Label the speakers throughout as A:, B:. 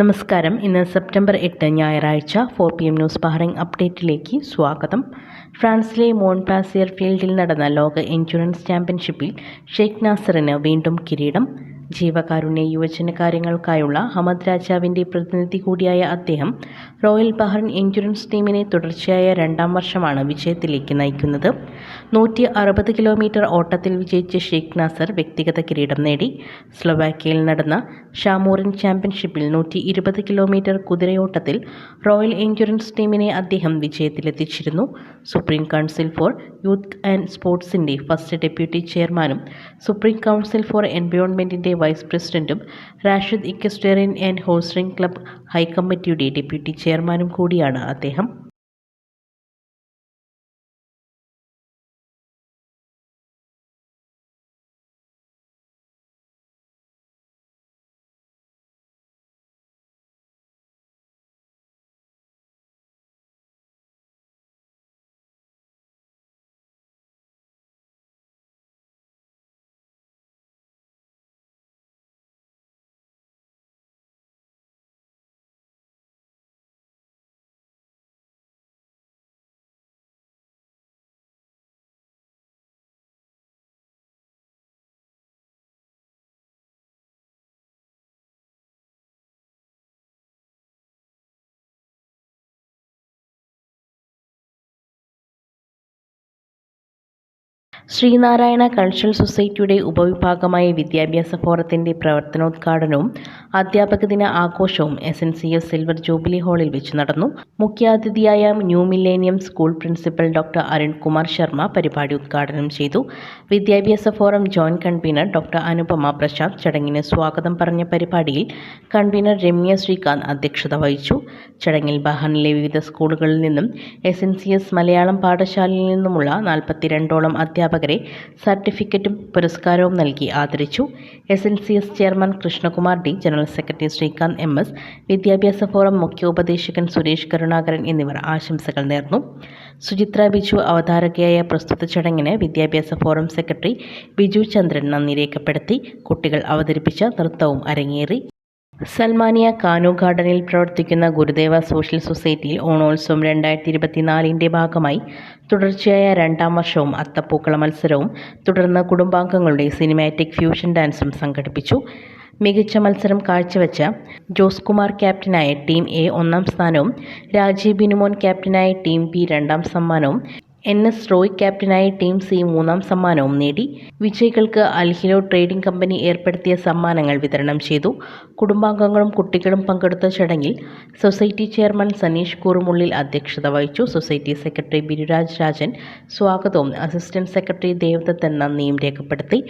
A: നമസ്കാരം. ഇന്ന് സെപ്റ്റംബർ എട്ട് ഞായറാഴ്ച four P M news Bahrain അപ്ഡേറ്റിലേക്ക് സ്വാഗതം. ഫ്രാൻസിലെ മോൺപാസിയർ ഫീൽഡിൽ നടന്ന ലോക ഇൻഷുറൻസ് ചാമ്പ്യൻഷിപ്പിൽ ഷെയ്ഖ് നാസറിന് വീണ്ടും കിരീടം. ജീവകാരുണ്യ യുവജന കാര്യങ്ങൾക്കായുള്ള ഹമദ് രാജാവിന്റെ പ്രതിനിധി കൂടിയായ അദ്ദേഹം റോയൽ ബഹ്റിൻ ഇൻഷുറൻസ് ടീമിനെ തുടർച്ചയായ രണ്ടാം വർഷമാണ് വിജയത്തിലേക്ക് നയിക്കുന്നത്. നൂറ്റി അറുപത് കിലോമീറ്റർ ഓട്ടത്തിൽ വിജയിച്ച ഷെയ്ഖ് നാസർ വ്യക്തിഗത കിരീടം നേടി. സ്ലൊവാക്യയിൽ നടന്ന ഷാമൂറിൻ ചാമ്പ്യൻഷിപ്പിൽ നൂറ്റി ഇരുപത് കിലോമീറ്റർ കുതിരയോട്ടത്തിൽ റോയൽ എൻഡ്യൂറൻസ് ടീമിനെ അദ്ദേഹം വിജയത്തിലെത്തിച്ചിരുന്നു. Supreme council for youth and സ്പോർട്സിന്റെ first deputy ചെയർമാനും സുപ്രീം കൗൺസിൽ ഫോർ എൻവയോൺമെന്റിന്റെ വൈസ് പ്രസിഡന്റും Rashid equestrian and horse racing club ഹൈക്കമ്മിറ്റിയുടെ deputy ചെയർമാനും കൂടിയാണ് അദ്ദേഹം. ശ്രീനാരായണ കൾച്ചറൽ സൊസൈറ്റിയുടെ ഉപവിഭാഗമായ വിദ്യാഭ്യാസ ഫോറത്തിന്റെ പ്രവർത്തനോദ്ഘാടനവും അധ്യാപക ദിന ആഘോഷവും S N C S silver jubilee ഹാളിൽ വെച്ച് നടന്നു. മുഖ്യാതിഥിയായ new millennium school principal doctor Arunkumar Sharma പരിപാടി ഉദ്ഘാടനം ചെയ്തു. വിദ്യാഭ്യാസ forum joint convener doctor Anupama Prashanth ചടങ്ങിന് സ്വാഗതം പറഞ്ഞ പരിപാടിയിൽ കൺവീനർ രമ്യ ശ്രീകാന്ത് അധ്യക്ഷത വഹിച്ചു. ചടങ്ങിൽ ബഹ്റിനിലെ വിവിധ സ്കൂളുകളിൽ നിന്നും S N C S Malayalam പാഠശാലയിൽ നിന്നുമുള്ള നാൽപ്പത്തിരണ്ടോളം അധ്യാപകരെ സർട്ടിഫിക്കറ്റും പുരസ്കാരവും നൽകി ആദരിച്ചു. S N C S chairman Krishnakumar D general secretary Srikanth M S വിദ്യാഭ്യാസ ഫോറം മുഖ്യ മുഖ്യോപദേശകൻ സുരേഷ് കരുണാകരൻ എന്നിവർ ആശംസകൾ നേർന്നു. സുചിത്ര ബിജു അവതാരകയായ പ്രസ്തുത ചടങ്ങിന് വിദ്യാഭ്യാസ ഫോറം സെക്രട്ടറി ബിജു ചന്ദ്രൻ നന്ദി രേഖപ്പെടുത്തി. കുട്ടികൾ അവതരിപ്പിച്ച നൃത്തവും അരങ്ങേറി. സൽമാനിയ കാനു ഗാർഡനിൽ പ്രവർത്തിക്കുന്ന ഗുരുദേവ സോഷ്യൽ സൊസൈറ്റിയിൽ ഓണോത്സവം രണ്ടായിരത്തി ഇരുപത്തിനാലിന്റെ ഭാഗമായി തുടർച്ചയായ രണ്ടാം വർഷവും അത്തപ്പൂക്കള മത്സരവും തുടർന്ന് കുടുംബാംഗങ്ങളുടെ സിനിമാറ്റിക് ഫ്യൂഷൻ ഡാൻസും സംഘടിപ്പിച്ചു. മികച്ച മത്സരം കാഴ്ചവെച്ച ജോസ് കുമാർ ക്യാപ്റ്റനായ ടീം എ ഒന്നാം സ്ഥാനവും രാജീവ് ബിനുമോൻ ക്യാപ്റ്റനായ ടീം ബി രണ്ടാം സമ്മാനവും എൻ എസ് റോയ് ക്യാപ്റ്റനായി ടീം സി മൂന്നാം സമ്മാനവും നേടി. വിജയികൾക്ക് അൽഹിലോ ട്രേഡിംഗ് കമ്പനി ഏർപ്പെടുത്തിയ സമ്മാനങ്ങൾ വിതരണം ചെയ്തു. കുടുംബാംഗങ്ങളും കുട്ടികളും പങ്കെടുത്ത ചടങ്ങിൽ സൊസൈറ്റി ചെയർമാൻ സനീഷ് കൂറുമുള്ളിൽ അധ്യക്ഷത വഹിച്ചു. സൊസൈറ്റി സെക്രട്ടറി ബിരുരാജ് രാജൻ സ്വാഗതവും അസിസ്റ്റന്റ് സെക്രട്ടറി ദേവദത്തൻ നന്ദിയും രേഖപ്പെടുത്തി.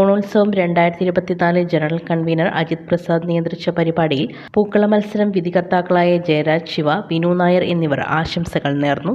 A: ഓണോത്സവം രണ്ടായിരത്തി ഇരുപത്തിനാല് ജനറൽ കൺവീനർ അജിത് പ്രസാദ് നിയന്ത്രിച്ച പരിപാടിയിൽ പൂക്കള മത്സരം വിധികർത്താക്കളായ ജയരാജ് ശിവ വിനു നായർ എന്നിവർ ആശംസകൾ നേർന്നു.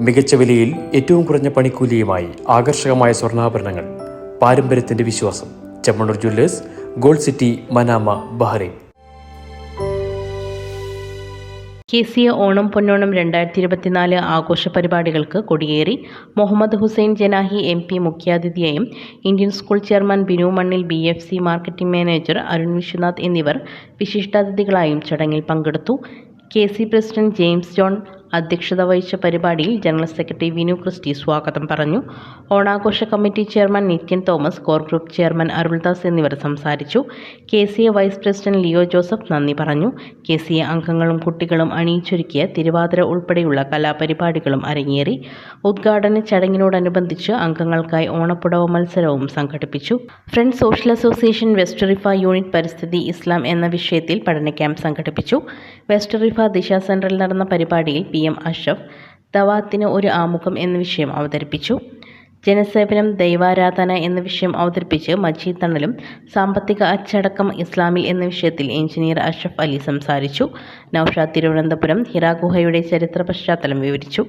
B: മികച്ച വിലയിൽ ഏറ്റവും കുറഞ്ഞ പണിക്കൂലിയുമായി ആകർഷകമായ സ്വർണാഭരണങ്ങൾ. പാരമ്പര്യത്തിന്റെ വിശ്വാസം. Chemmanur jewellers gold city Manama Bahrain.
A: A Onam പൊന്നോണം രണ്ടായിരത്തി ഇരുപത്തിനാല് ആഘോഷ പരിപാടികൾക്ക് കൊടിയേറി Mohammed Hussain Janahi M P മുഖ്യാതിഥിയായും Indian school chairman Binu Mannil B F C marketing manager Arun Vishwanath എന്നിവർ വിശിഷ്ടാതിഥികളായും ചടങ്ങിൽ പങ്കെടുത്തു. K C president James John അധ്യക്ഷത വഹിച്ച പരിപാടിയിൽ ജനറൽ സെക്രട്ടറി വിനു ക്രിസ്റ്റി സ്വാഗതം പറഞ്ഞു. ഓണാഘോഷ committee chairman Nithyan Thomas core group chairman Aruldas എന്നിവർ സംസാരിച്ചു. K C A vice president Leo Joseph നന്ദി പറഞ്ഞു. കെ സി എ അംഗങ്ങളും കുട്ടികളും അണിയിച്ചൊരുക്കിയ തിരുവാതിര ഉൾപ്പെടെയുള്ള കലാപരിപാടികളും അരങ്ങേറി. ഉദ്ഘാടന ചടങ്ങിനോടനുബന്ധിച്ച് അംഗങ്ങൾക്കായി ഓണപ്പുടവ മത്സരവും സംഘടിപ്പിച്ചു. Friends social association west Riffa unit പരിസ്ഥിതി ഇസ്ലാം എന്ന വിഷയത്തിൽ പഠന ക്യാമ്പ് സംഘടിപ്പിച്ചു. വെസ്റ്റ് റിഫ ദിശ സെന്ററിൽ നടന്ന പരിപാടിയിൽ പി എം അഷ്റഫ് ദവാത്തിന് ഒരു ആമുഖം എന്ന വിഷയം അവതരിപ്പിച്ചു. ജനസേവനം ദൈവാരാധന എന്ന വിഷയം അവതരിപ്പിച്ച് മജീദ് തണലും സാമ്പത്തിക അച്ചടക്കം ഇസ്ലാമിൽ എന്ന വിഷയത്തിൽ എഞ്ചിനീയർ അഷ്റഫ് അലി സംസാരിച്ചു. നൌഷാദ് തിരുവനന്തപുരം ഹിറാഗുഹയുടെ ചരിത്ര പശ്ചാത്തലം വിവരിച്ചു.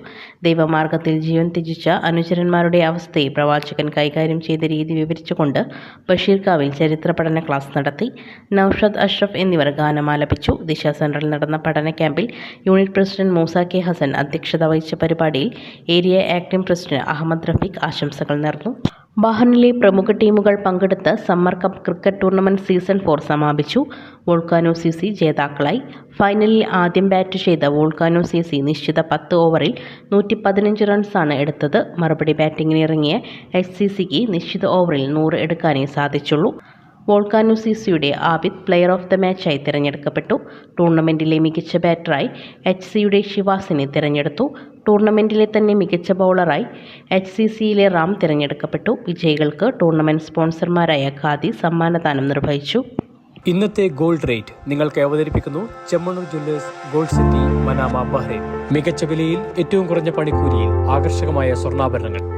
A: ദൈവമാർഗത്തിൽ ജീവൻ ത്യജിച്ച അനുചരന്മാരുടെ അവസ്ഥയെ പ്രവാചകൻ കൈകാര്യം ചെയ്ത രീതി വിവരിച്ചുകൊണ്ട് ബഷീർകാവിൽ ചരിത്ര പഠന ക്ലാസ് നടത്തി. നൌഷാദ് അഷ്റഫ് എന്നിവർ ഗാനമാലപിച്ചു ദിശ സെന്ററിൽ നടന്ന പഠന ക്യാമ്പിൽ unit president Moosa K Hassan അധ്യക്ഷത വഹിച്ച പരിപാടിയിൽ area acting president Ahmed Rafeeq ആശംസകൾ നേർന്നു. ബഹറിനിലെ പ്രമുഖ ടീമുകൾ പങ്കെടുത്ത summer cup cricket tournament season four സമാപിച്ചു. വോൾക്കാനോ സി സി ജേതാക്കളായി. ഫൈനലിൽ ആദ്യം ബാറ്റ് ചെയ്ത വോൾക്കാനോ സി സി നിശ്ചിത പത്ത് ഓവറിൽ നൂറ്റി പതിനഞ്ച് റൺസാണ് എടുത്തത്. മറുപടി ബാറ്റിംഗിനിറങ്ങിയ എച്ച് സി സിക്ക് നിശ്ചിത ഓവറിൽ നൂറ് എടുക്കാനേ സാധിച്ചുള്ളൂ. വോൾക്കാനോ സിസിയുടെ ആബിദ് പ്ലെയർ ഓഫ് ദ മാച്ചായി തിരഞ്ഞെടുക്കപ്പെട്ടു. ടൂർണമെന്റിലെ മികച്ച ബാറ്ററായി എച്ച് സിയുടെ ശിവാസിനെ തിരഞ്ഞെടുത്തു. ടൂർണമെന്റിലെ തന്നെ മികച്ച ബൗളറായി എച്ച് സി സിയിലെ റാം തിരഞ്ഞെടുക്കപ്പെട്ടു. വിജയികൾക്ക് ടൂർണമെന്റ് സ്പോൺസർമാരായ ഖാദി സമ്മാനദാനം നിർവഹിച്ചു.
B: ഇന്നത്തെ ഗോൾഡ് റേറ്റ് നിങ്ങൾക്ക് അവതരിപ്പിക്കുന്നു Chemmanur jewellers gold city Manama Bahrain. മികച്ച വിലയിൽ ഏറ്റവും കുറഞ്ഞ പണിക്കൂലിയിൽ ആകർഷകമായ സ്വർണാഭരണങ്ങൾ.